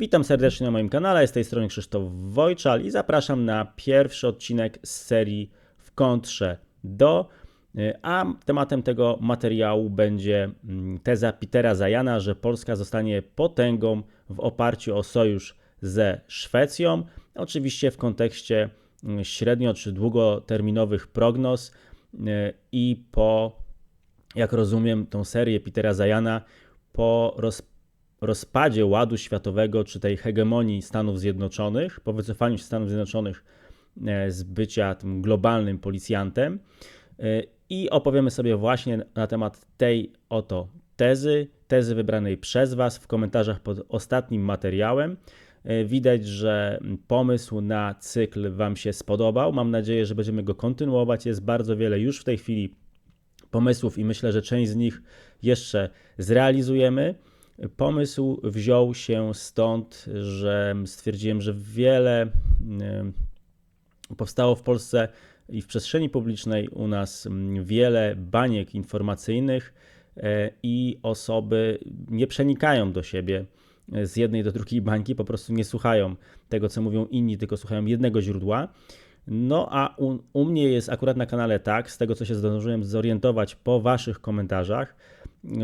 Witam serdecznie na moim kanale, z tej strony Krzysztof Wojczal i zapraszam na pierwszy odcinek z serii w kontrze do, a tematem tego materiału będzie mm, teza Petera Zajana, że Polska zostanie potęgą w oparciu o sojusz ze Szwecją, oczywiście w kontekście mm, średnio czy długoterminowych prognoz e, i po, jak rozumiem, tą serię Petera Zajana po roz, rozpadzie ładu światowego czy tej hegemonii Stanów Zjednoczonych, po wycofaniu się Stanów Zjednoczonych e, z bycia tym globalnym policjantem e, i opowiemy sobie właśnie na temat tej oto tezy, tezy wybranej przez Was w komentarzach pod ostatnim materiałem. E, widać, że pomysł na cykl Wam się spodobał. Mam nadzieję, że będziemy go kontynuować. Jest bardzo wiele już w tej chwili pomysłów i myślę, że część z nich jeszcze zrealizujemy. Pomysł wziął się stąd, że stwierdziłem, że wiele e, powstało w Polsce i w przestrzeni publicznej u nas wiele baniek informacyjnych e, i osoby nie przenikają do siebie z jednej do drugiej bańki, po prostu nie słuchają tego, co mówią inni, tylko słuchają jednego źródła. No a u, u, mnie jest akurat na kanale tak, z tego co się zdążyłem zorientować po Waszych komentarzach,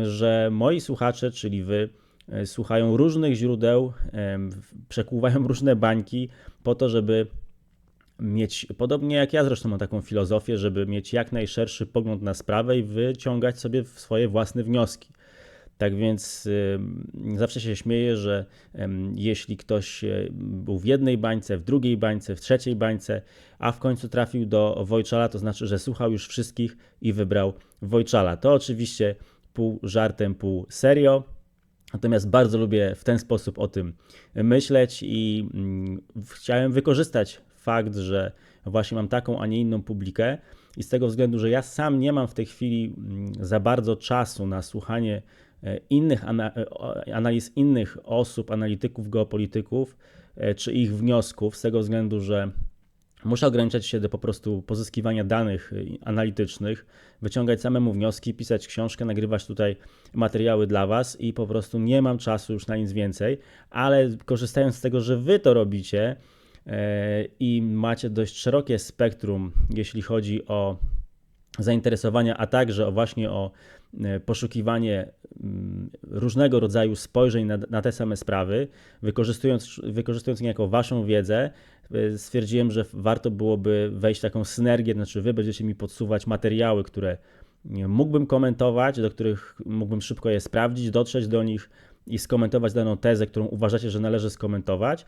że moi słuchacze, czyli Wy, e, słuchają różnych źródeł, przekłuwają różne bańki po to, żeby mieć, podobnie jak ja zresztą mam taką filozofię, żeby mieć jak najszerszy pogląd na sprawę i wyciągać sobie swoje własne wnioski. Tak więc zawsze się śmieję, że jeśli ktoś e, był w jednej bańce, w drugiej bańce, w trzeciej bańce, a w końcu trafił do Wojczala, to znaczy, że słuchał już wszystkich i wybrał Wojczala. To oczywiście pół żartem, pół serio. Natomiast bardzo lubię w ten sposób o tym myśleć i mm, chciałem wykorzystać fakt, że właśnie mam taką, a nie inną publikę i z tego względu, że ja sam nie mam w tej chwili mm, za bardzo czasu na słuchanie e, innych e, analiz innych osób, analityków, geopolityków, e, czy ich wniosków, z tego względu, że Muszę ograniczać się do po prostu pozyskiwania danych analitycznych, wyciągać samemu wnioski, pisać książkę, nagrywać tutaj materiały dla Was i po prostu nie mam czasu już na nic więcej, ale korzystając z tego, że Wy to robicie, E, i macie dość szerokie spektrum, jeśli chodzi o zainteresowania, a także o właśnie o poszukiwanie mm, różnego rodzaju spojrzeń na, na te same sprawy, wykorzystując, wykorzystując niejako Waszą wiedzę, e, stwierdziłem, że warto byłoby wejść w taką synergię, znaczy Wy będziecie mi podsuwać materiały, które mógłbym komentować, do których mógłbym szybko je sprawdzić, dotrzeć do nich i skomentować daną tezę, którą uważacie, że należy skomentować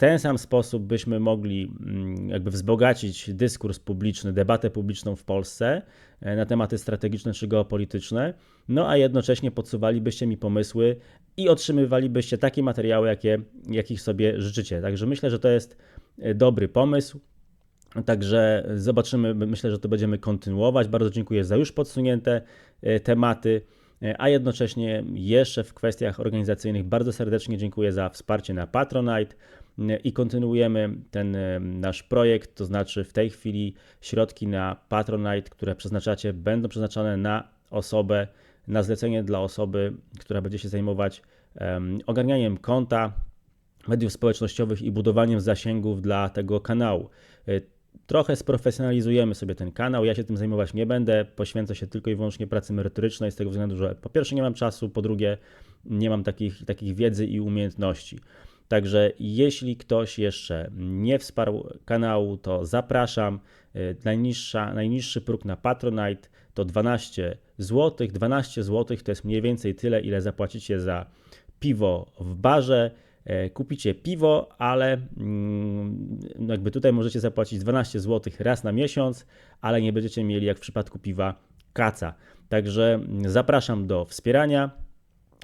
ten sam sposób byśmy mogli mm, jakby wzbogacić dyskurs publiczny, debatę publiczną w Polsce e, na tematy strategiczne czy geopolityczne, no a jednocześnie podsuwalibyście mi pomysły i otrzymywalibyście takie materiały, jakie, jakich sobie życzycie. Także myślę, że to jest e, dobry pomysł. Także zobaczymy, myślę, że to będziemy kontynuować. Bardzo dziękuję za już podsunięte e, tematy. A jednocześnie jeszcze w kwestiach organizacyjnych bardzo serdecznie dziękuję za wsparcie na Patronite i kontynuujemy ten e, nasz projekt, to znaczy w tej chwili środki na Patronite, które przeznaczacie, będą przeznaczone na osobę, na zlecenie dla osoby, która będzie się zajmować ogarnianiem konta, mediów społecznościowych i budowaniem zasięgów dla tego kanału. E, trochę sprofesjonalizujemy sobie ten kanał. Ja się tym zajmować nie będę, poświęcę się tylko i wyłącznie pracy merytorycznej, z tego względu, że po pierwsze nie mam czasu, po drugie nie mam takich, takich wiedzy i umiejętności. Także jeśli ktoś jeszcze nie wsparł kanału, to zapraszam. Y, najniższa, najniższy próg na Patronite to 12 zł. 12 zł to jest mniej więcej tyle, ile zapłacicie za piwo w barze. Y, kupicie piwo, ale mm, no jakby tutaj możecie zapłacić 12 zł raz na miesiąc, ale nie będziecie mieli jak w przypadku piwa kaca. Także zapraszam do wspierania.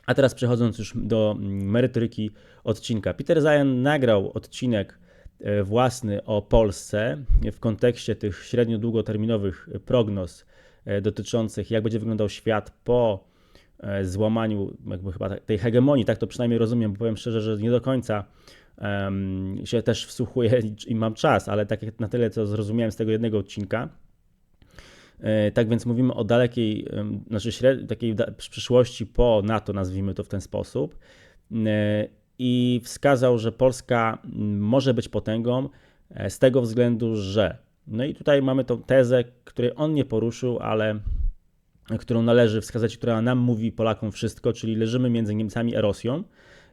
A teraz przechodząc już do mm, merytoryki odcinka. Peter Zajan nagrał odcinek e, własny o Polsce w kontekście tych średnio długoterminowych prognoz e, dotyczących jak będzie wyglądał świat po e, złamaniu jakby chyba tej hegemonii, tak to przynajmniej rozumiem, bo powiem szczerze, że nie do końca się też wsłuchuję i, mam czas, ale tak na tyle, co zrozumiałem z tego jednego odcinka, tak więc mówimy o dalekiej, znaczy takiej przyszłości po NATO, nazwijmy to w ten sposób. E, i wskazał, że Polska może być potęgą e, z tego względu, że. No i tutaj mamy tą tezę, której on nie poruszył, ale którą należy wskazać, która nam mówi Polakom wszystko, czyli leżymy między Niemcami a Rosją.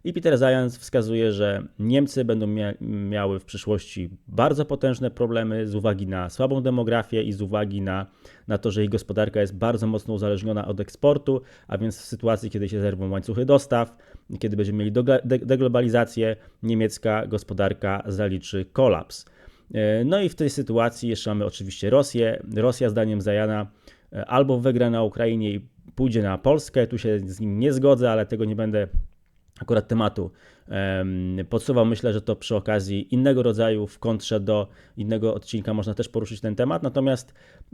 I Peter Zając wskazuje, że Niemcy będą mia miały w przyszłości bardzo potężne problemy z uwagi na słabą demografię i z uwagi na, na to, że ich gospodarka jest bardzo mocno uzależniona od eksportu, a więc w sytuacji, kiedy się zerwą łańcuchy dostaw, kiedy będziemy mieli deglobalizację, niemiecka gospodarka zaliczy kolaps. E, no i w tej sytuacji jeszcze mamy oczywiście Rosję. Rosja, zdaniem Zajana, e, albo wygra na Ukrainie i pójdzie na Polskę. Tu się z nim nie zgodzę, ale tego nie będę akurat tematu podsuwał. Myślę, że to przy okazji innego rodzaju, w kontrze do innego odcinka można też poruszyć ten temat. Natomiast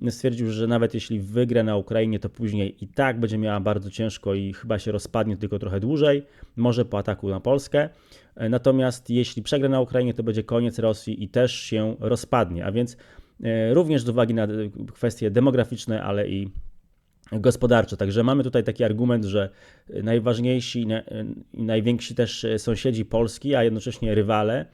stwierdził, że nawet jeśli wygra na Ukrainie, to później i tak będzie miała bardzo ciężko i chyba się rozpadnie tylko trochę dłużej, może po ataku na Polskę. E, natomiast jeśli przegra na Ukrainie, to będzie koniec Rosji i też się rozpadnie. A więc e, również z uwagi na kwestie demograficzne, ale i gospodarcze. Także mamy tutaj taki argument, że najważniejsi i najwięksi też sąsiedzi Polski, a jednocześnie rywale,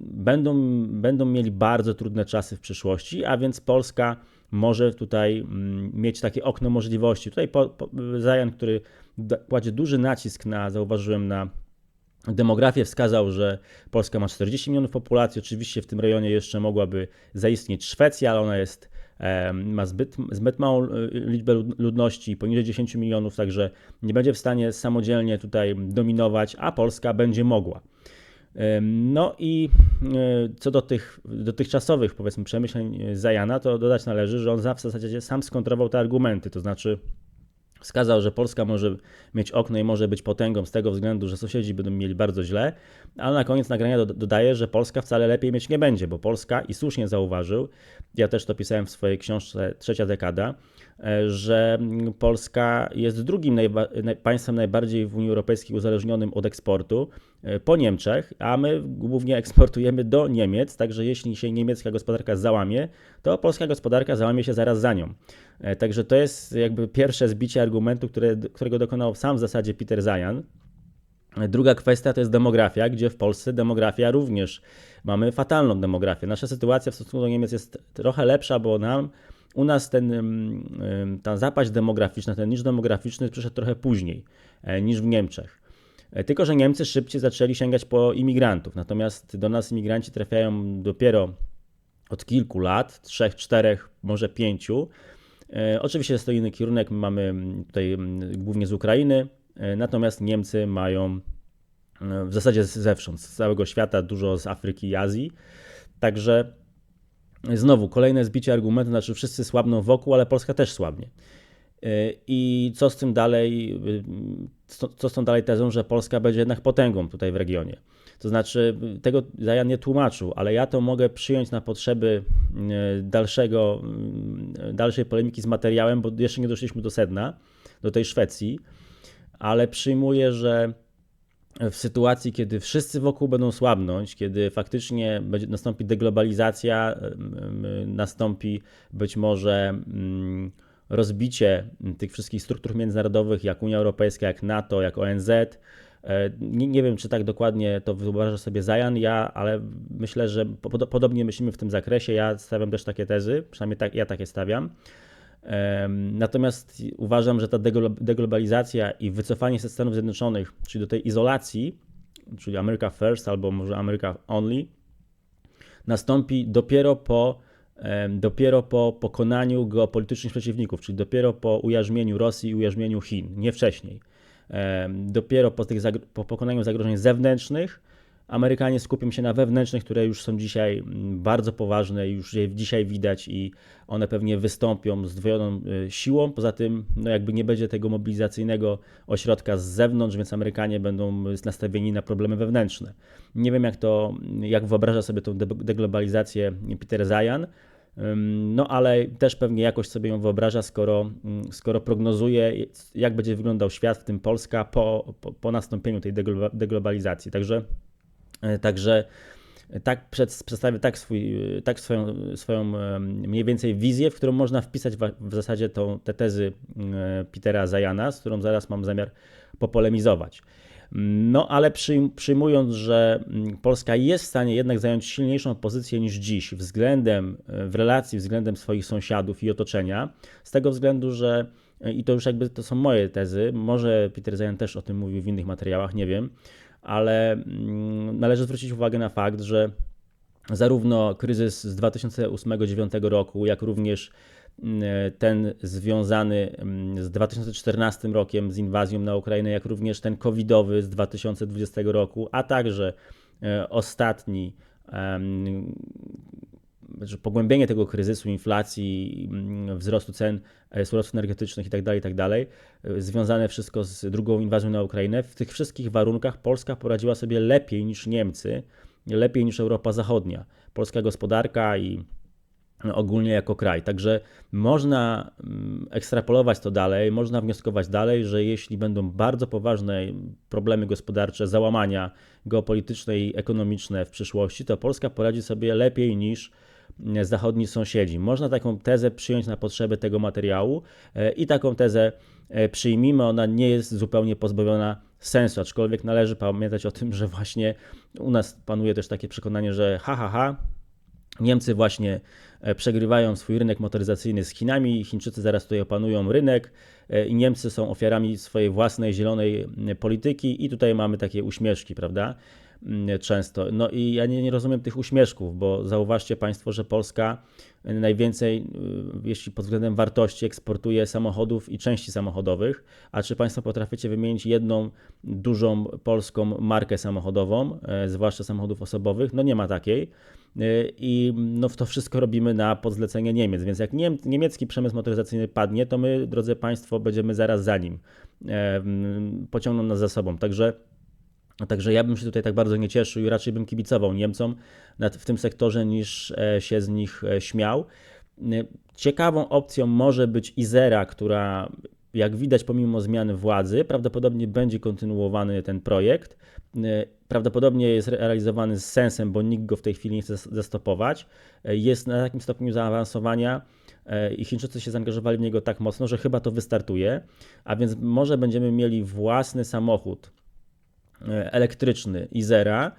będą, będą mieli bardzo trudne czasy w przyszłości, a więc Polska może tutaj mm, mieć takie okno możliwości. Tutaj po, po, Zajan, który kładzie duży nacisk na, zauważyłem, na demografię, wskazał, że Polska ma 40 milionów populacji. Oczywiście w tym rejonie jeszcze mogłaby zaistnieć Szwecja, ale ona jest ma zbyt, zbyt małą e, liczbę ludności, poniżej 10 milionów, także nie będzie w stanie samodzielnie tutaj dominować, a Polska będzie mogła. No i e, co do tych dotychczasowych, powiedzmy, przemyśleń Zajana, to dodać należy, że on w zasadzie sam skontrował te argumenty, to znaczy Wskazał, że Polska może mieć okno i może być potęgą z tego względu, że sąsiedzi będą mieli bardzo źle, ale na koniec nagrania dodaje, że Polska wcale lepiej mieć nie będzie, bo Polska, i słusznie zauważył, ja też to pisałem w swojej książce Trzecia dekada, że Polska jest drugim najba państwem najbardziej w Unii Europejskiej uzależnionym od eksportu e, po Niemczech, a my głównie eksportujemy do Niemiec, także jeśli się niemiecka gospodarka załamie, to polska gospodarka załamie się zaraz za nią. E, także to jest jakby pierwsze zbicie argumentu, które, którego dokonał sam w zasadzie Peter Zajan. E, druga kwestia to jest demografia, gdzie w Polsce demografia również mamy fatalną demografię. Nasza sytuacja w stosunku do Niemiec jest trochę lepsza, bo nam u nas ten, ta zapaść demograficzna, ten niż demograficzny przyszedł trochę później e, niż w Niemczech. Tylko, że Niemcy szybciej zaczęli sięgać po imigrantów, natomiast do nas imigranci trafiają dopiero od kilku lat, trzech, czterech, może pięciu. E, oczywiście jest to inny kierunek, mamy tutaj głównie z Ukrainy, e, natomiast Niemcy mają e, w zasadzie zewsząd, z całego świata, dużo z Afryki i Azji. Także znowu kolejne zbicie argumentu, znaczy wszyscy słabną wokół, ale Polska też słabnie. I co z tym dalej, co z tą dalej tezą, że Polska będzie jednak potęgą tutaj w regionie? To znaczy, tego Zajan nie tłumaczył, ale ja to mogę przyjąć na potrzeby e, dalszego, e, dalszej polemiki z materiałem, bo jeszcze nie doszliśmy do sedna, do tej Szwecji, ale przyjmuję, że w sytuacji, kiedy wszyscy wokół będą słabnąć, kiedy faktycznie będzie, nastąpi deglobalizacja, nastąpi być może mm, rozbicie tych wszystkich struktur międzynarodowych, jak Unia Europejska, jak NATO, jak ONZ, E, nie, nie, wiem, czy tak dokładnie to wyobraża sobie Zajan, ja, ale myślę, że podobnie myślimy w tym zakresie. Ja stawiam też takie tezy, przynajmniej tak, ja takie stawiam. Natomiast uważam, że ta deglobalizacja i wycofanie się Stanów Zjednoczonych, czyli do tej izolacji, czyli America First albo może America Only, nastąpi dopiero po, dopiero po pokonaniu geopolitycznych przeciwników, czyli dopiero po ujarzmieniu Rosji i ujarzmieniu Chin, nie wcześniej. Dopiero po, tych po pokonaniu zagrożeń zewnętrznych Amerykanie skupią się na wewnętrznych, które już są dzisiaj mm, bardzo poważne, już je dzisiaj widać i one pewnie wystąpią z dwojoną y, siłą. Poza tym, no jakby nie będzie tego mobilizacyjnego ośrodka z zewnątrz, więc Amerykanie będą nastawieni na problemy wewnętrzne. Nie wiem, jak to, jak wyobraża sobie tą deglobalizację Peter Zajan, no ale też pewnie jakoś sobie ją wyobraża, skoro, mm, skoro prognozuje, jak będzie wyglądał świat, w tym Polska, po, po, po nastąpieniu tej deglobalizacji. Także, e, także tak przedstawię tak, swój, tak swoją, swoją mniej więcej wizję, w którą można wpisać w zasadzie tą, te tezy Petera Zajana, z którą zaraz mam zamiar popolemizować. No ale przyjmując, że mm, Polska jest w stanie jednak zająć silniejszą pozycję niż dziś względem, e, w relacji względem swoich sąsiadów i otoczenia, z tego względu, że e, i to już jakby to są moje tezy, może Peter Zajan też o tym mówił w innych materiałach, nie wiem, ale mm, należy zwrócić uwagę na fakt, że zarówno kryzys z 2008-2009 roku, jak również mm, ten związany mm, z 2014 rokiem, z inwazją na Ukrainę, jak również ten covidowy z 2020 roku, a także e, ostatni znaczy pogłębienie tego kryzysu, inflacji, mm, wzrostu cen e, surowców energetycznych itd., tak itd., tak e, związane wszystko z drugą inwazją na Ukrainę, w tych wszystkich warunkach Polska poradziła sobie lepiej niż Niemcy, lepiej niż Europa Zachodnia. Polska gospodarka i ogólnie jako kraj. Także można mm, ekstrapolować to dalej, można wnioskować dalej, że jeśli będą bardzo poważne problemy gospodarcze, załamania geopolityczne i ekonomiczne w przyszłości, to Polska poradzi sobie lepiej niż zachodni sąsiedzi. Można taką tezę przyjąć na potrzeby tego materiału e, i taką tezę e, przyjmijmy, ona nie jest zupełnie pozbawiona sensu, aczkolwiek należy pamiętać o tym, że właśnie u nas panuje też takie przekonanie, że ha, ha, ha, Niemcy właśnie e, przegrywają swój rynek motoryzacyjny z Chinami, Chińczycy zaraz tutaj opanują rynek i Niemcy są ofiarami swojej własnej zielonej polityki i tutaj mamy takie uśmieszki, prawda? Mm, często. No i ja nie, nie rozumiem tych uśmieszków, bo zauważcie Państwo, że Polska najwięcej, y, jeśli pod względem wartości, eksportuje samochodów i części samochodowych. A czy Państwo potraficie wymienić jedną dużą polską markę samochodową, e, zwłaszcza samochodów osobowych? No nie ma takiej. I no to wszystko robimy na podzlecenie Niemiec, więc jak niemiecki przemysł motoryzacyjny padnie, to my, drodzy Państwo, będziemy zaraz za nim. E, pociągną nas za sobą. Także Także ja bym się tutaj tak bardzo nie cieszył i raczej bym kibicował Niemcom w tym sektorze niż e, się z nich e, śmiał. E, ciekawą opcją może być Izera, która jak widać pomimo zmiany władzy prawdopodobnie będzie kontynuowany ten projekt. Prawdopodobnie jest realizowany z sensem, bo nikt go w tej chwili nie chce zastopować. Jest na takim stopniu zaawansowania i Chińczycy się zaangażowali w niego tak mocno, że chyba to wystartuje. A więc może będziemy mieli własny samochód elektryczny Izera,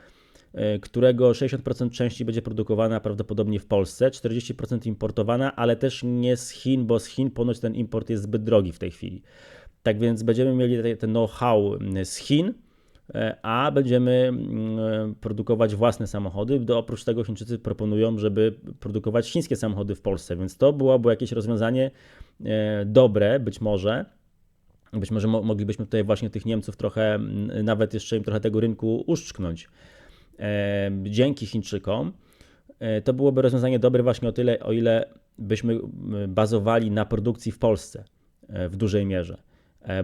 e, którego 60% części będzie produkowana prawdopodobnie w Polsce, 40% importowana, ale też nie z Chin, bo z Chin ponoć ten import jest zbyt drogi w tej chwili. Tak więc będziemy mieli ten know-how z Chin, e, a będziemy produkować własne samochody. Oprócz tego Chińczycy proponują, żeby produkować chińskie samochody w Polsce, więc to byłoby jakieś rozwiązanie dobre, być może być może moglibyśmy tutaj właśnie tych Niemców trochę, nawet jeszcze im trochę tego rynku uszczknąć. E, dzięki Chińczykom e, to byłoby rozwiązanie dobre właśnie o tyle, o ile byśmy bazowali na produkcji w Polsce e, w dużej mierze.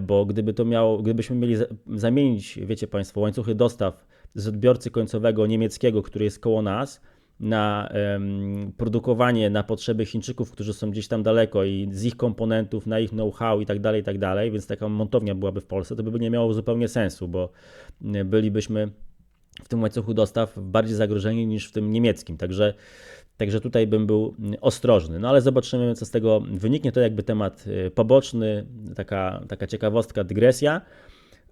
Bo gdyby to miało, gdybyśmy mieli zamienić, wiecie Państwo, łańcuchy dostaw z odbiorcy końcowego niemieckiego, który jest koło nas, na um, produkowanie na potrzeby Chińczyków, którzy są gdzieś tam daleko i z ich komponentów, na ich know-how i tak dalej, i tak dalej, więc taka montownia byłaby w Polsce, to by nie miało zupełnie sensu, bo e, bylibyśmy w tym łańcuchu dostaw bardziej zagrożeni niż w tym niemieckim. Także, także tutaj bym był ostrożny. No ale zobaczymy, co z tego wyniknie. To jakby temat e, poboczny, taka, taka ciekawostka, dygresja.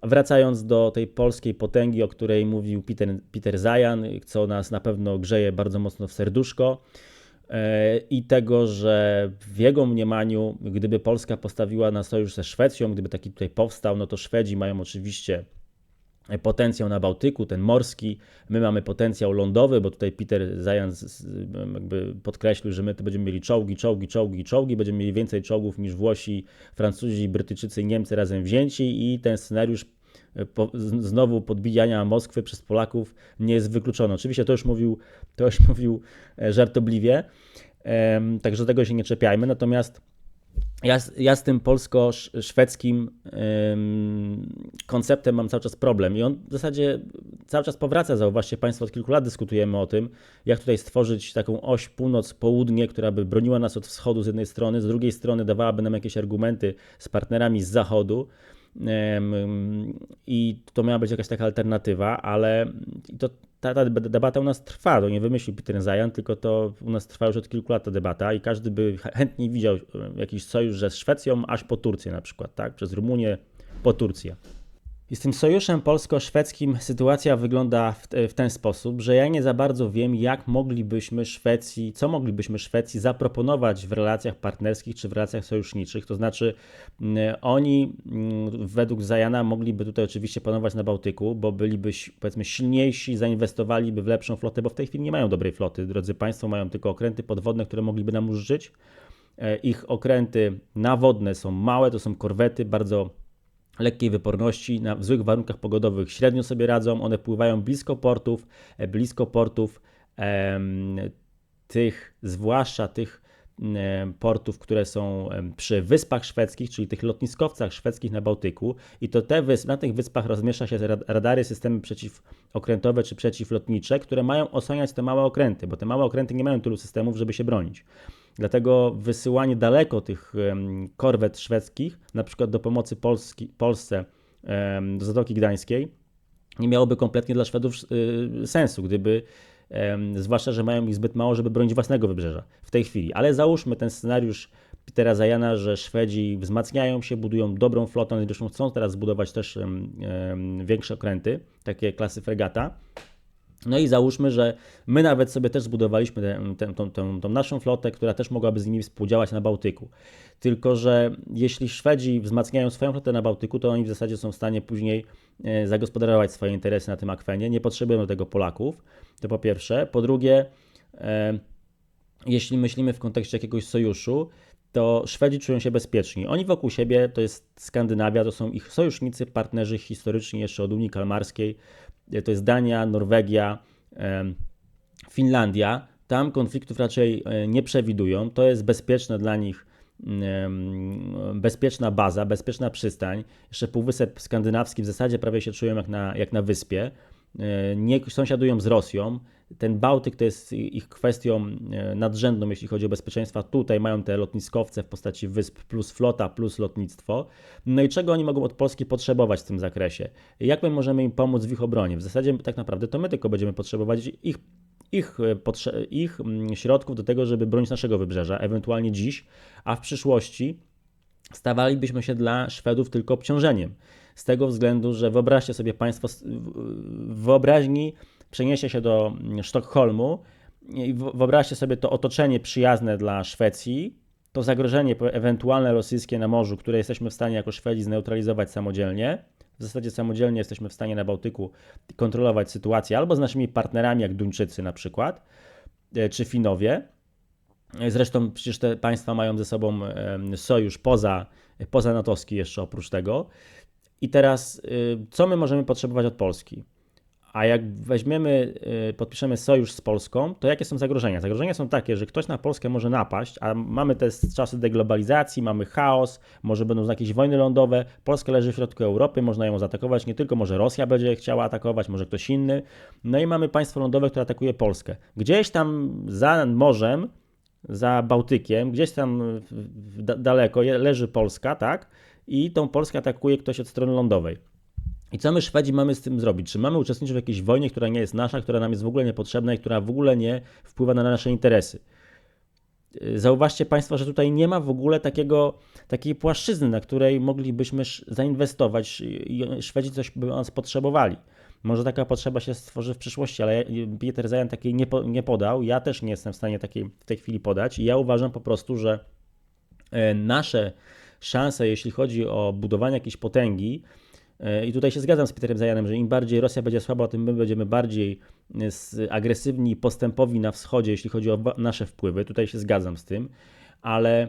Wracając do tej polskiej potęgi, o której mówił Peter, Peter Zajan, co nas na pewno grzeje bardzo mocno w serduszko, e, i tego, że w jego mniemaniu, gdyby Polska postawiła na sojusz ze Szwecją, gdyby taki tutaj powstał, no to Szwedzi mają oczywiście potencjał na Bałtyku, ten morski. My mamy potencjał lądowy, bo tutaj Peter Zajan jakby podkreślił, że my tu będziemy mieli czołgi, czołgi, czołgi, czołgi. Będziemy mieli więcej czołgów niż Włosi, Francuzi, Brytyjczycy Niemcy razem wzięci i ten scenariusz e, po, znowu podbijania Moskwy przez Polaków nie jest wykluczony. Oczywiście to już mówił, to już mówił e, żartobliwie, także tego się nie czepiajmy, natomiast ja, ja z tym polsko-szwedzkim konceptem mam cały czas problem i on w zasadzie cały czas powraca. Zauważcie Państwo, od kilku lat dyskutujemy o tym, jak tutaj stworzyć taką oś północ-południe, która by broniła nas od wschodu z jednej strony, z drugiej strony dawałaby nam jakieś argumenty z partnerami z zachodu. I to miała być jakaś taka alternatywa, ale to ta, ta debata u nas trwa, to nie wymyślił Peter Zajan, tylko to u nas trwa już od kilku lat ta debata i każdy by chętnie widział jakiś sojusz ze Szwecją, aż po Turcję na przykład, tak? Przez Rumunię po Turcję. I z tym sojuszem polsko-szwedzkim sytuacja wygląda w, w, ten sposób, że ja nie za bardzo wiem, jak moglibyśmy Szwecji, co moglibyśmy Szwecji zaproponować w relacjach partnerskich czy w relacjach sojuszniczych. To znaczy, mm, oni mm, według Zajana mogliby tutaj oczywiście panować na Bałtyku, bo byliby powiedzmy silniejsi, zainwestowaliby w lepszą flotę, bo w tej chwili nie mają dobrej floty. Drodzy Państwo, mają tylko okręty podwodne, które mogliby nam użyć. E, ich okręty nawodne są małe, to są korwety, bardzo lekkiej wyporności, na złych warunkach pogodowych średnio sobie radzą. One pływają blisko portów, e, blisko portów em, tych, zwłaszcza tych portów, które są przy wyspach szwedzkich, czyli tych lotniskowcach szwedzkich na Bałtyku i to te wysp, na tych wyspach rozmieszcza się radary, systemy przeciwokrętowe czy przeciwlotnicze, które mają osłaniać te małe okręty, bo te małe okręty nie mają tylu systemów, żeby się bronić. Dlatego wysyłanie daleko tych korwet szwedzkich, na przykład do pomocy Polski, Polsce do Zatoki Gdańskiej, nie miałoby kompletnie dla Szwedów y, sensu, gdyby zwłaszcza, że mają ich zbyt mało, żeby bronić własnego wybrzeża w tej chwili. Ale załóżmy ten scenariusz Petera Zajana, że Szwedzi wzmacniają się, budują dobrą flotę, zresztą chcą teraz zbudować też większe okręty, takie klasy fregata. No i załóżmy, że my nawet sobie też zbudowaliśmy tę, tę, naszą flotę, która też mogłaby z nimi współdziałać na Bałtyku. Tylko, że jeśli Szwedzi wzmacniają swoją flotę na Bałtyku, to oni w zasadzie są w stanie później e, zagospodarować swoje interesy na tym akwenie. Nie potrzebują do tego Polaków, to po pierwsze. Po drugie, e, jeśli myślimy w kontekście jakiegoś sojuszu, to Szwedzi czują się bezpieczni. Oni wokół siebie, to jest Skandynawia, to są ich sojusznicy, partnerzy historyczni jeszcze od Unii Kalmarskiej, to jest Dania, Norwegia, Finlandia. Tam konfliktów raczej e, nie przewidują. To jest bezpieczne dla nich, bezpieczna baza, bezpieczna przystań. Jeszcze Półwysep Skandynawski w zasadzie prawie się czują jak na, jak na wyspie. E, nie sąsiadują z Rosją. Ten Bałtyk to jest ich kwestią e, nadrzędną, jeśli chodzi o bezpieczeństwo. Tutaj mają te lotniskowce w postaci wysp, plus flota, plus lotnictwo. No i czego oni mogą od Polski potrzebować w tym zakresie? Jak my możemy im pomóc w ich obronie? W zasadzie tak naprawdę to my tylko będziemy potrzebować ich ich, e, ich mm, środków do tego, żeby bronić naszego wybrzeża, ewentualnie dziś, a w przyszłości stawalibyśmy się dla Szwedów tylko obciążeniem. Z tego względu, że wyobraźcie sobie Państwo, wyobraźni przeniesie się do Sztokholmu i wyobraźcie sobie to otoczenie przyjazne dla Szwecji, to zagrożenie ewentualne rosyjskie na morzu, które jesteśmy w stanie jako Szwedzi zneutralizować samodzielnie. W zasadzie samodzielnie jesteśmy w stanie na Bałtyku kontrolować sytuację albo z naszymi partnerami, jak Duńczycy na przykład, e, czy Finowie. Zresztą przecież te państwa mają ze sobą sojusz poza, poza natowski jeszcze oprócz tego. I teraz, y, co my możemy potrzebować od Polski? A jak weźmiemy, y, podpiszemy sojusz z Polską, to jakie są zagrożenia? Zagrożenia są takie, że ktoś na Polskę może napaść, a mamy te czasy deglobalizacji, mamy chaos, może będą jakieś wojny lądowe. Polska leży w środku Europy, można ją zaatakować. Nie tylko może Rosja będzie chciała atakować, może ktoś inny. No i mamy państwo lądowe, które atakuje Polskę. Gdzieś tam za morzem, za Bałtykiem, gdzieś tam daleko leży Polska, tak? I tą Polskę atakuje ktoś od strony lądowej. I co my Szwedzi mamy z tym zrobić? Czy mamy uczestniczyć w jakiejś wojnie, która nie jest nasza, która nam jest w ogóle niepotrzebna i która w ogóle nie wpływa na nasze interesy? Y, zauważcie Państwo, że tutaj nie ma w ogóle takiego, takiej płaszczyzny, na której moglibyśmy zainwestować i Szwedzi coś by nas potrzebowali. Może taka potrzeba się stworzy w przyszłości, ale Peter Zajan takiej nie, po, nie podał. Ja też nie jestem w stanie takiej w tej chwili podać. I ja uważam po prostu, że e, nasze szanse, jeśli chodzi o budowanie jakiejś potęgi, E, I tutaj się zgadzam z Peterem Zajanem, że im bardziej Rosja będzie słaba, tym my będziemy bardziej e, agresywni i postępowi na wschodzie, jeśli chodzi o nasze wpływy. Tutaj się zgadzam z tym, ale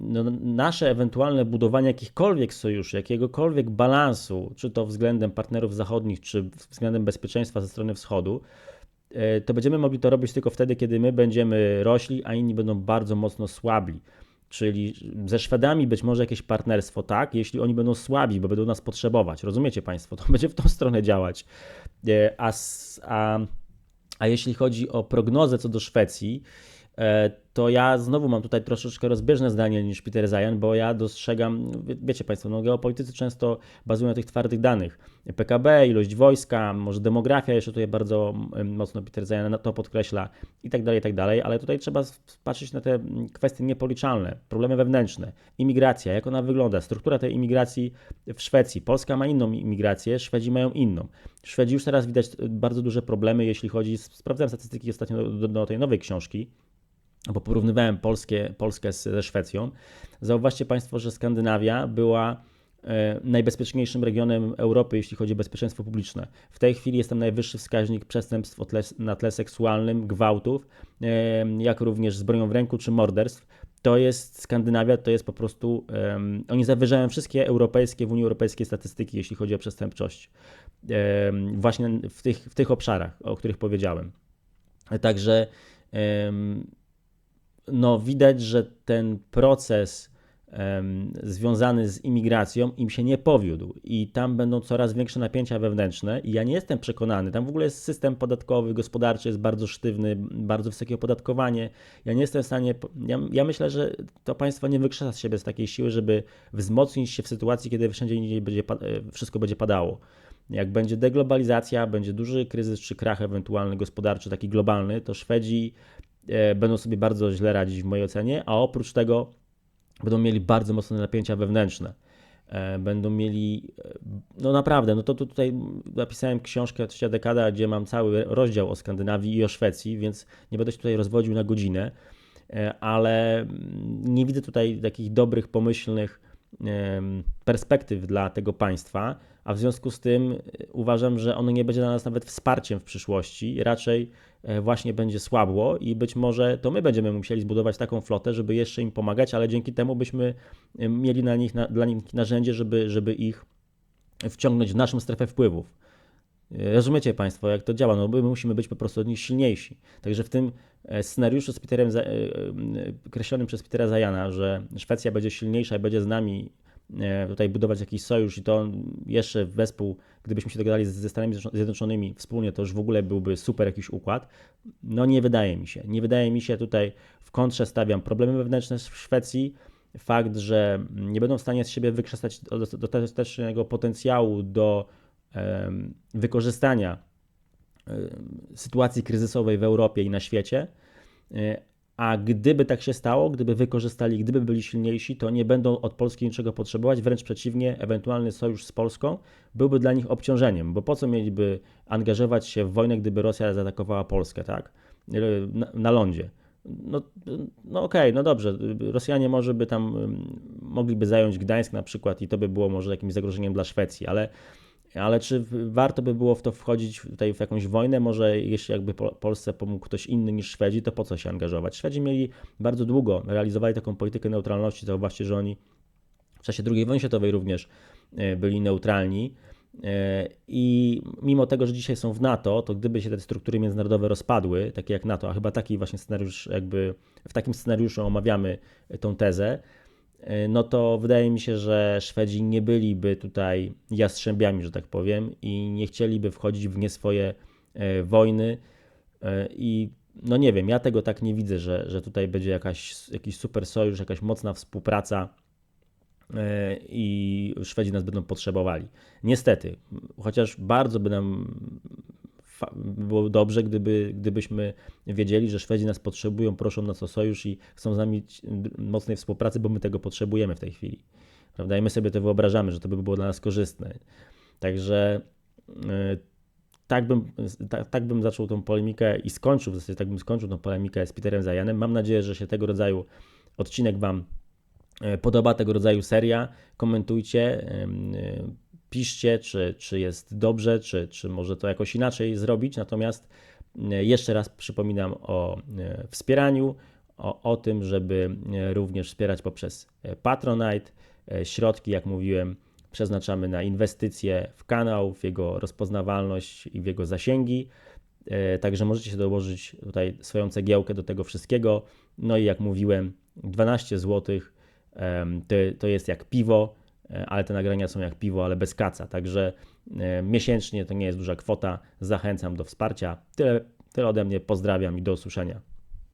no, nasze ewentualne budowanie jakichkolwiek sojuszy, jakiegokolwiek balansu, czy to względem partnerów zachodnich, czy względem bezpieczeństwa ze strony wschodu, e, to będziemy mogli to robić tylko wtedy, kiedy my będziemy rośli, a inni będą bardzo mocno słabli. Czyli ze Szwedami być może jakieś partnerstwo, tak, jeśli oni będą słabi, bo będą nas potrzebować. Rozumiecie Państwo? To będzie w tą stronę działać. E, a, a, a jeśli chodzi o prognozę co do Szwecji, to ja znowu mam tutaj troszeczkę rozbieżne zdanie niż Peter Zajan, bo ja dostrzegam, wie- wiecie Państwo, no geopolitycy często bazują na tych twardych danych. PKB, ilość wojska, może demografia, jeszcze tutaj bardzo mocno Peter Zajan to podkreśla i tak dalej, i tak dalej, ale tutaj trzeba patrzeć na te kwestie niepoliczalne, problemy wewnętrzne, imigracja, jak ona wygląda, struktura tej imigracji w Szwecji. Polska ma inną imigrację, Szwedzi mają inną. Szwedzi już teraz widać bardzo duże problemy, jeśli chodzi, sprawdzałem statystyki ostatnio do, do tej nowej książki, bo porównywałem Polskie, Polskę z- ze Szwecją. Zauważcie Państwo, że Skandynawia była e, najbezpieczniejszym regionem Europy, jeśli chodzi o bezpieczeństwo publiczne. W tej chwili jest tam najwyższy wskaźnik przestępstw na tle seksualnym, gwałtów, e, jak również z bronią w ręku czy morderstw. To jest Skandynawia, to jest po prostu. em, oni zawyżają wszystkie europejskie, w Unii Europejskiej statystyki, jeśli chodzi o przestępczość. Em, właśnie w tych, w tych obszarach, o których powiedziałem. Także em, no, widać, że ten proces em, związany z imigracją im się nie powiódł i tam będą coraz większe napięcia wewnętrzne i ja nie jestem przekonany, tam w ogóle jest system podatkowy, gospodarczy jest bardzo sztywny, bardzo wysokie opodatkowanie, ja nie jestem w stanie, ja, ja myślę, że to państwo nie wykrzesa z siebie z takiej siły, żeby wzmocnić się w sytuacji, kiedy wszędzie indziej będzie, e, wszystko będzie padało. Jak będzie deglobalizacja, będzie duży kryzys czy krach ewentualny gospodarczy, taki globalny, to Szwedzi będą sobie bardzo źle radzić w mojej ocenie, a oprócz tego będą mieli bardzo mocne napięcia wewnętrzne. E, Będą mieli, e, no naprawdę, no to, to tutaj napisałem książkę Trzecia dekada, gdzie mam cały rozdział o Skandynawii i o Szwecji, więc nie będę się tutaj rozwodził na godzinę, e, ale mm, nie widzę tutaj takich dobrych, pomyślnych perspektyw dla tego państwa, a w związku z tym e, uważam, że ono nie będzie dla nas nawet wsparciem w przyszłości, raczej e, właśnie będzie słabło i być może to my będziemy musieli zbudować taką flotę, żeby jeszcze im pomagać, ale dzięki temu byśmy e, mieli na nich, na, dla nich narzędzie, żeby, żeby ich wciągnąć w naszą strefę wpływów. E, Rozumiecie Państwo, jak to działa? No, my musimy być po prostu od nich silniejsi. Także w tym e, scenariuszu z Peterem, kreślonym przez Petera Zajana, że Szwecja będzie silniejsza i będzie z nami tutaj budować jakiś sojusz i to jeszcze wespół, gdybyśmy się dogadali ze Stanami Zjednoczonymi wspólnie, to już w ogóle byłby super jakiś układ. No nie wydaje mi się. Nie wydaje mi się tutaj w kontrze stawiam problemy wewnętrzne w Szwecji, fakt, że nie będą w stanie z siebie wykrzesać dostatecznego potencjału do wykorzystania sytuacji kryzysowej w Europie i na świecie. A gdyby tak się stało, gdyby wykorzystali, gdyby byli silniejsi, to nie będą od Polski niczego potrzebować, wręcz przeciwnie, ewentualny sojusz z Polską byłby dla nich obciążeniem, bo po co mieliby angażować się w wojnę, gdyby Rosja zaatakowała Polskę, tak? E, Na, na lądzie. No, no okej, no dobrze, Rosjanie może by tam ym, mogliby zająć Gdańsk na przykład i to by było może jakimś zagrożeniem dla Szwecji, ale ale czy warto by było w to wchodzić tutaj w jakąś wojnę? Może jeśli jakby Po- Polsce pomógł ktoś inny niż Szwedzi, to po co się angażować? Szwedzi mieli bardzo długo, realizowali taką politykę neutralności. Zauważcie, że oni w czasie II wojny światowej również e, byli neutralni. E, I mimo tego, że dzisiaj są w NATO, to gdyby się te struktury międzynarodowe rozpadły, takie jak NATO, a chyba taki właśnie scenariusz, jakby w takim scenariuszu omawiamy tą tezę, e, no to wydaje mi się, że Szwedzi nie byliby tutaj jastrzębiami, że tak powiem, i nie chcieliby wchodzić w nie swoje e, wojny. E, I no nie wiem, ja tego tak nie widzę, że, że tutaj będzie jakaś, jakiś super sojusz, jakaś mocna współpraca e, i Szwedzi nas będą potrzebowali. Niestety, chociaż bardzo by nam było dobrze, gdyby, gdybyśmy wiedzieli, że Szwedzi nas potrzebują, proszą nas o sojusz i chcą z nami mocnej współpracy, bo my tego potrzebujemy w tej chwili. Prawda? I my sobie to wyobrażamy, że to by było dla nas korzystne. Także y, tak bym, tak, tak bym zaczął tą polemikę i skończył, w zasadzie tak bym skończył tą polemikę z Peterem Zajanem. Mam nadzieję, że się tego rodzaju odcinek Wam e, podoba, tego rodzaju seria. Komentujcie, e, piszcie, czy, czy jest dobrze, czy, czy może to jakoś inaczej zrobić. Natomiast e, jeszcze raz przypominam o e, wspieraniu, o, o tym, żeby e, również wspierać poprzez Patronite. Środki, jak mówiłem, przeznaczamy na inwestycje w kanał, w jego rozpoznawalność i w jego zasięgi. Także możecie się dołożyć tutaj swoją cegiełkę do tego wszystkiego. No i jak mówiłem, 12 zł to, to jest jak piwo, ale te nagrania są jak piwo, ale bez kaca. Także e, miesięcznie to nie jest duża kwota. Zachęcam do wsparcia. Tyle, tyle ode mnie. Pozdrawiam i do usłyszenia.